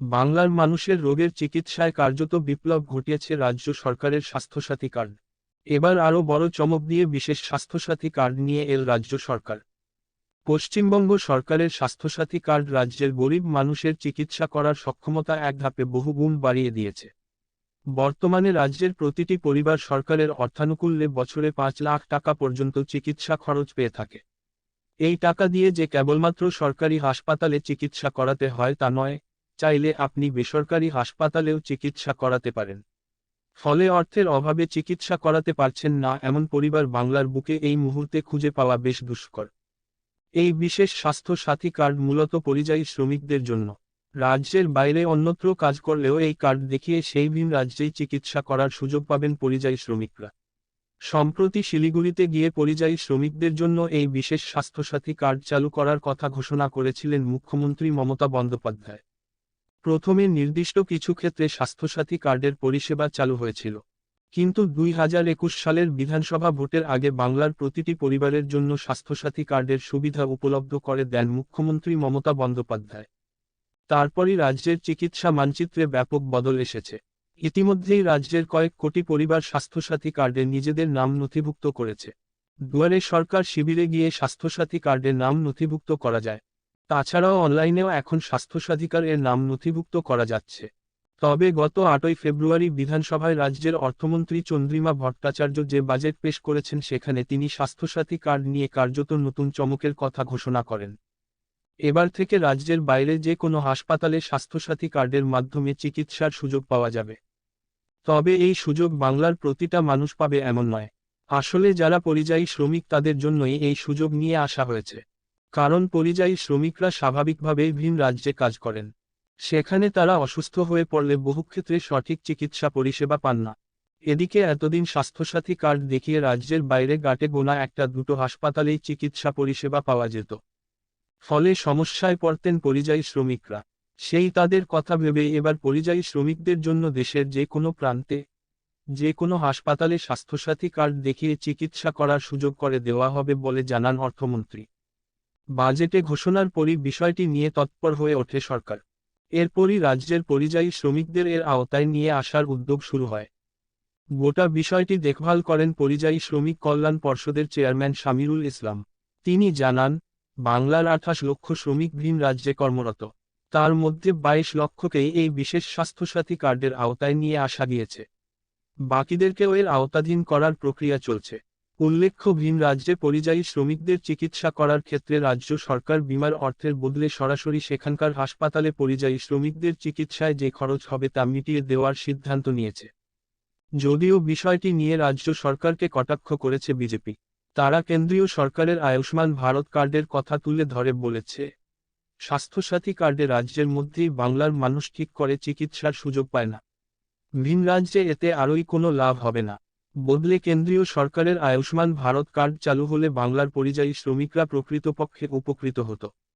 বাংলার মানুষের রোগের চিকিৎসায় কার্যত বিপ্লব ঘটিয়েছে রাজ্য সরকারের স্বাস্থ্যসাথী কার্ড। এবার আরও বড় চমক দিয়ে বিশেষ স্বাস্থ্যসাথী কার্ড নিয়ে এল রাজ্য সরকার। পশ্চিমবঙ্গ সরকারের স্বাস্থ্যসাথী কার্ড রাজ্যের গরিব মানুষের চিকিৎসা করার সক্ষমতা এক ধাপে বহুগুণ বাড়িয়ে দিয়েছে। বর্তমানে রাজ্যের প্রতিটি পরিবার সরকারের অর্থানুকূল্যে বছরে পাঁচ লাখ টাকা পর্যন্ত চিকিৎসা খরচ পেয়ে থাকে। এই টাকা দিয়ে যে কেবলমাত্র সরকারি হাসপাতালে চিকিৎসা করাতে হয় তা নয় চাইলে আপনি বেসরকারি হাসপাতালেও চিকিৎসা করাতে পারেন। ফলে অর্থের অভাবে চিকিৎসা করাতে পারছেন না এমন পরিবার বাংলার বুকে এই মুহূর্তে খুঁজে পাওয়া বেশ দুষ্কর। এই বিশেষ স্বাস্থ্য সাথী কার্ড মূলত পরিযায়ী শ্রমিকদের জন্য। রাজ্যের বাইরে অন্যত্র কাজ করলেও এই কার্ড দেখিয়ে সেই ভিন রাজ্যেই চিকিৎসা করার সুযোগ পাবেন পরিযায়ী শ্রমিকরা। সম্প্রতি শিলিগুড়িতে গিয়ে পরিযায়ী শ্রমিকদের জন্য এই বিশেষ স্বাস্থ্যসাথী কার্ড চালু করার কথা ঘোষণা করেছিলেন মুখ্যমন্ত্রী মমতা বন্দ্যোপাধ্যায়। প্রথমে নির্দিষ্ট কিছু ক্ষেত্রে স্বাস্থ্যসাথী কার্ডের পরিষেবা চালু হয়েছিল। কিন্তু দুই হাজার একুশ সালের বিধানসভা ভোটের আগে বাংলার প্রতিটি পরিবারের জন্য স্বাস্থ্যসাথী কার্ডের সুবিধা উপলব্ধ করে দেন মুখ্যমন্ত্রী মমতা বন্দ্যোপাধ্যায়। তারপরই রাজ্যের চিকিৎসা মানচিত্রে ব্যাপক বদল এসেছে। ইতিমধ্যেই রাজ্যের কয়েক কোটি পরিবার স্বাস্থ্যসাথী কার্ডে নিজেদের নাম নথিভুক্ত করেছে। দুয়ারে সরকার শিবিরে গিয়ে স্বাস্থ্যসাথী কার্ডের নাম নথিভুক্ত করা যায়। তাছাড়াও অনলাইনেও এখন স্বাস্থ্যসাধিকার এর নাম নথিভুক্ত করা যাচ্ছে। তবে গত আটই ফেব্রুয়ারি বিধানসভায় রাজ্যের অর্থমন্ত্রী চন্দ্রিমা ভট্টাচার্য যে বাজেট পেশ করেছেন সেখানে তিনি স্বাস্থ্যসাথী কার্ড নিয়ে কার্যত নতুন চমকের কথা ঘোষণা করেন। এবার থেকে রাজ্যের বাইরে যে কোনো হাসপাতালে স্বাস্থ্যসাথী কার্ডের মাধ্যমে চিকিৎসার সুযোগ পাওয়া যাবে। তবে এই সুযোগ বাংলার প্রতিটা মানুষ পাবে এমন নয়। আসলে যারা পরিযায়ী শ্রমিক তাদের জন্যই এই সুযোগ নিয়ে আসা হয়েছে। কারণ পরিযায়ী শ্রমিকরা স্বাভাবিকভাবেই ভিন রাজ্যে কাজ করেন। সেখানে তারা অসুস্থ হয়ে পড়লে বহু ক্ষেত্রে সঠিক চিকিৎসা পরিষেবা পান না। এদিকে এতদিন স্বাস্থ্যসাথী কার্ড দেখিয়ে রাজ্যের বাইরে গাটে গোনা একটা দুটো হাসপাতালেই চিকিৎসা পরিষেবা পাওয়া যেত। ফলে সমস্যায় পড়তেন পরিযায়ী শ্রমিকরা। সেই তাদের কথা ভেবে এবার পরিযায়ী শ্রমিকদের জন্য দেশের যে কোনো প্রান্তে, যে কোনো হাসপাতালে স্বাস্থ্যসাথী কার্ড দেখিয়ে চিকিৎসা করার সুযোগ করে দেওয়া হবে বলে জানান অর্থমন্ত্রী। বাজেটে ঘোষণার পরই বিষয়টি নিয়ে তৎপর হয়ে ওঠে সরকার। এরপরই রাজ্যের পরিযায়ী শ্রমিকদের এর আওতায় নিয়ে আসার উদ্যোগ শুরু হয়। গোটা বিষয়টি দেখভাল করেন পরিযায়ী শ্রমিক কল্যাণ পর্ষদের চেয়ারম্যান শামিরুল ইসলাম। তিনি জানান, বাংলার আঠাশ লক্ষ শ্রমিক ভিন রাজ্যে কর্মরত। তার মধ্যে বাইশ লক্ষকেই এই বিশেষ স্বাস্থ্যসাথী কার্ডের আওতায় নিয়ে আসা গিয়েছে। বাকিদেরকেও এর আওতাধীন করার প্রক্রিয়া চলছে। উল্লেখ্য, ভিন রাজ্যে পরিযায়ী শ্রমিকদের চিকিৎসা করার ক্ষেত্রে রাজ্য সরকার বিমার অর্থের বদলে সরাসরি সেখানকার হাসপাতালে পরিযায়ী শ্রমিকদের চিকিৎসায় যে খরচ হবে তা মিটিয়ে দেওয়ার সিদ্ধান্ত নিয়েছে। যদিও বিষয়টি নিয়ে রাজ্য সরকারকে কটাক্ষ করেছে বিজেপি, তারা কেন্দ্রীয় সরকারের আয়ুষ্মান ভারত কার্ডের কথা তুলে ধরে বলেছে। স্বাস্থ্যসাথী কার্ডে রাজ্যের মধ্যেই বাংলার মানুষ ঠিক করে চিকিৎসার সুযোগ পায় না। ভিন রাজ্যে এতে আরই কোনো লাভ হবে না। বদলে কেন্দ্রীয় সরকারের আয়ুষ্মান ভারত কার্ড চালু হলে বাংলার পরিযায়ী শ্রমিকরা প্রকৃতপক্ষে উপকৃত হতো।